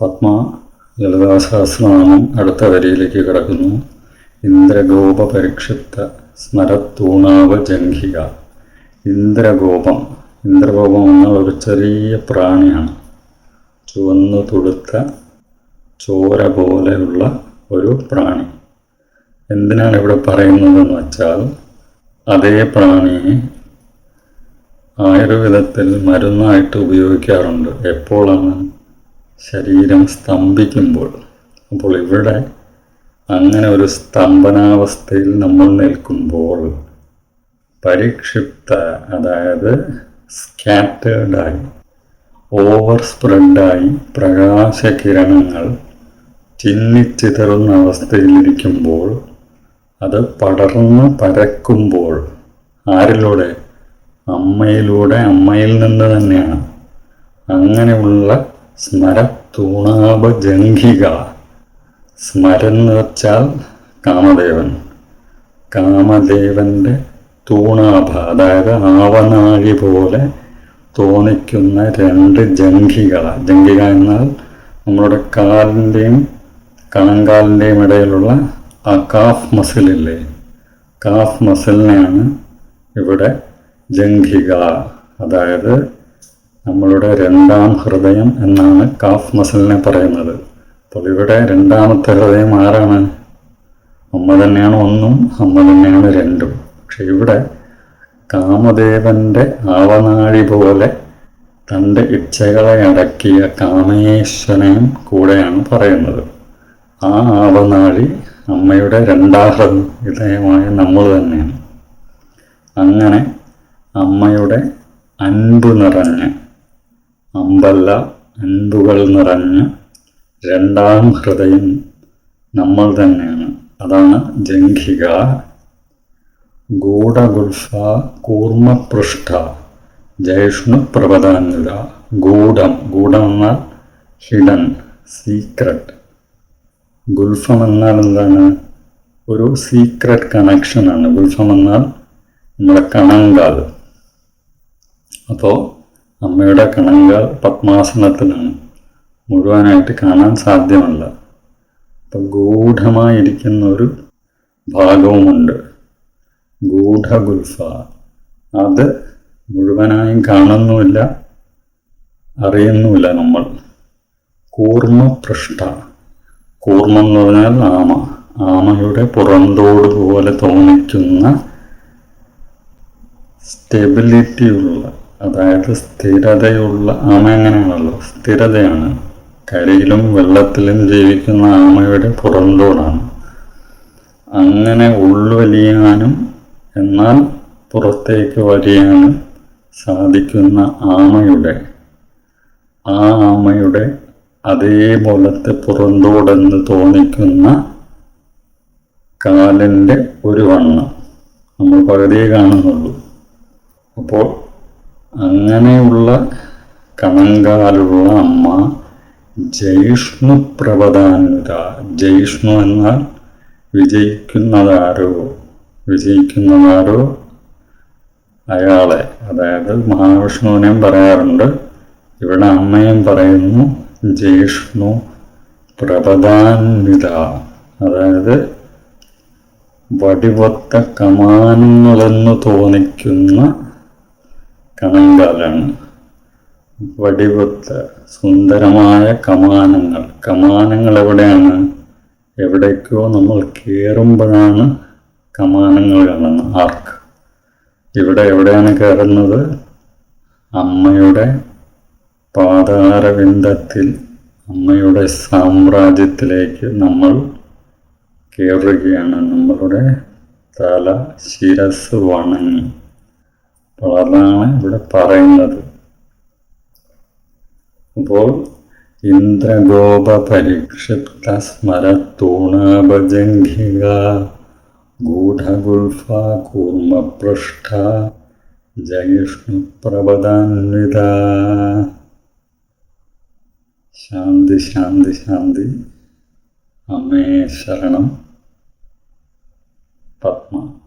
പത്മ ലളിതാസഹസ്രനാമം അടുത്ത വരിയിലേക്ക് കിടക്കുന്നു. ഇന്ദ്രഗോപ പരിക്ഷിപ്ത സ്മരത്തൂണാവ ജംഘിക ഇന്ദ്രഗോപം. ഇന്ദ്രഗോപം എന്നാൽ ഒരു ചെറിയ പ്രാണിയാണ്. ചുവന്നു തുടുത്ത ചോര പോലെയുള്ള ഒരു പ്രാണി. എന്തിനാണ് ഇവിടെ പറയുന്നതെന്ന് വെച്ചാൽ അതേ പ്രാണിയെ ആയുർവേദത്തിൽ മരുന്നായിട്ട് ഉപയോഗിക്കാറുണ്ട്. എപ്പോഴാണ്? ശരീരം സ്തംഭിക്കുമ്പോൾ അപ്പോൾ ഇവിടെ അങ്ങനെ ഒരു സ്തംഭനാവസ്ഥയിൽ നമ്മൾ നിൽക്കുമ്പോൾ പരിക്ഷിപ്ത അതായത് സ്കാറ്റേഡായി ഓവർ സ്പ്രെഡായി പ്രകാശകിരണങ്ങൾ ചിന്നിച്ചിതറുന്ന അവസ്ഥയിലിരിക്കുമ്പോൾ അത് പടർന്ന് പരക്കുമ്പോൾ ആരിലൂടെ? അമ്മയിലൂടെ അമ്മയിൽ നിന്ന് തന്നെയാണ്. അങ്ങനെയുള്ള സ്മരത്തൂണാപജംഘിക സ്മരെന്ന് വെച്ചാൽ കാമദേവൻ. കാമദേവന്റെ തൂണാഭ അതായത് ആവനാഴി പോലെ തോന്നിക്കുന്ന രണ്ട് ജംഘിക ജംഘിക എന്നാൽ നമ്മളുടെ കാലിന്റെയും കണങ്കാലിന്റെയും ഇടയിലുള്ള ആ കാഫ് മസിലില്ലേ കാഫ് മസിലിനെയാണ് ഇവിടെ ജംഘിക അതായത് നമ്മളുടെ രണ്ടാം ഹൃദയം എന്നാണ് കാഫ് മസിലിനെ പറയുന്നത്. അപ്പോൾ ഇവിടെ രണ്ടാമത്തെ ഹൃദയം ആരാണ്? അമ്മ തന്നെയാണ് ഒന്നും അമ്മ തന്നെയാണ് രണ്ടും. പക്ഷെ ഇവിടെ കാമദേവന്റെ ആവനാഴി പോലെ തന്റെ ഇച്ഛകളെ അടക്കിയ കാമേശ്വരനെയും കൂടെയാണ് പറയുന്നത്. ആ ആവനാഴി അമ്മയുടെ രണ്ടാം ഹൃദയമായ നമ്മൾ തന്നെയാണ്. അങ്ങനെ അമ്മയുടെ അൻപ് നിറഞ്ഞ് അമ്പല്ല അൻപുകൾ നിറഞ്ഞ് രണ്ടാം ഹൃദയം നമ്മൾ തന്നെയാണ്. അതാണ് ജംഘിക. ഗൂഢഗുൽഫ കൂർമ്മപൃഷ്ഠ ജൈഷ്ണു പ്രപദാന്വിത ഗൂഢം. ഗൂഢം എന്നാൽ ഹിഡൻ സീക്രട്ട്. ഗുൽഫം എന്നാൽ എന്താണ്? ഒരു സീക്രട്ട് കണക്ഷനാണ്. ഗുൽഫം എന്നാൽ നമ്മുടെ കണങ്കാൽ. അപ്പോൾ അമ്മയുടെ കണങ്കാൽ പത്മാസനത്തിലാണ്. മുഴുവനായിട്ട് കാണാൻ സാധ്യമല്ല. അപ്പം ഗൂഢമായിരിക്കുന്ന ഒരു ഭാഗവുമുണ്ട്. ഗൂഢഗുൽഫ. അത് മുഴുവനായും കാണുന്നുമില്ല അറിയുന്നുമില്ല നമ്മൾ. കൂർമ്മപൃഷ്ഠ കൂർമ്മം എന്ന് പറഞ്ഞാൽ ആമ. ആമയുടെ പുറന്തോട് പോലെ തോന്നിക്കുന്ന സ്റ്റെബിലിറ്റിയുള്ള അതായത് സ്ഥിരതയുള്ള ആമ എങ്ങനെയാണല്ലോ? സ്ഥിരതയാണ്. കരയിലും വെള്ളത്തിലും ജീവിക്കുന്ന ആമയുടെ പുറന്തോടാണ്. അങ്ങനെ ഉൾവലിയാനും എന്നാൽ പുറത്തേക്ക് വരിയാനും സാധിക്കുന്ന ആമയുടെ ആ ആമയുടെ അതേപോലത്തെ പുറന്തോടെന്ന് തോന്നിക്കുന്ന കാലിന്റെ ഒരു വണ്ണം നമ്മൾ പകുതിയെ കാണുന്നുള്ളൂ. അപ്പോൾ അങ്ങനെയുള്ള കണങ്കാലുള്ള അമ്മ ജൈഷ്ണു പ്രപദാനുത ജൈഷ്ണു എന്നാൽ വിജയിക്കുന്നതാരോ? വിജയിക്കുന്നതാരോ? അയാളെ. അതായത് മഹാവിഷ്ണുവിനെയും പറയാറുണ്ട്. ഇവിടെ അമ്മയും പറയുന്നു ജൈഷ്ണു പ്രപദാന്വിത അതായത് വടിവത്ത കമാനങ്ങളെന്ന് തോന്നിക്കുന്ന കണങ്കാലാണ് വടിവൊത്ത സുന്ദരമായ കമാനങ്ങൾ. കമാനങ്ങൾ എവിടെയാണ്? എവിടേക്കോ നമ്മൾ കയറുമ്പോഴാണ് കമാനങ്ങൾ കാണുന്നത് ആർക്ക്. ഇവിടെ എവിടെയാണ് കയറുന്നത് അമ്മയുടെ പാതാരവിന്ദത്തിൽ അമ്മയുടെ സാമ്രാജ്യത്തിലേക്ക് നമ്മൾ കയറുകയാണ് നമ്മളുടെ തല ശിരസ് വണങ്ങി. അതാണ് ഇവിടെ പറയുന്നത്. അപ്പോൾ ഇന്ദ്രഗോപ പരിക്ഷിപ്ത സ്മരത്തൂണാപജംഘിക ഗൂഢഗുൽഫ കൂർമ്മപൃഷ്ഠ ജയിഷ്ണുപ്രപദാന്വിത ശാന്തി ശാന്തി ശാന്തി. അമ്മേ ശരണം. പത്മ.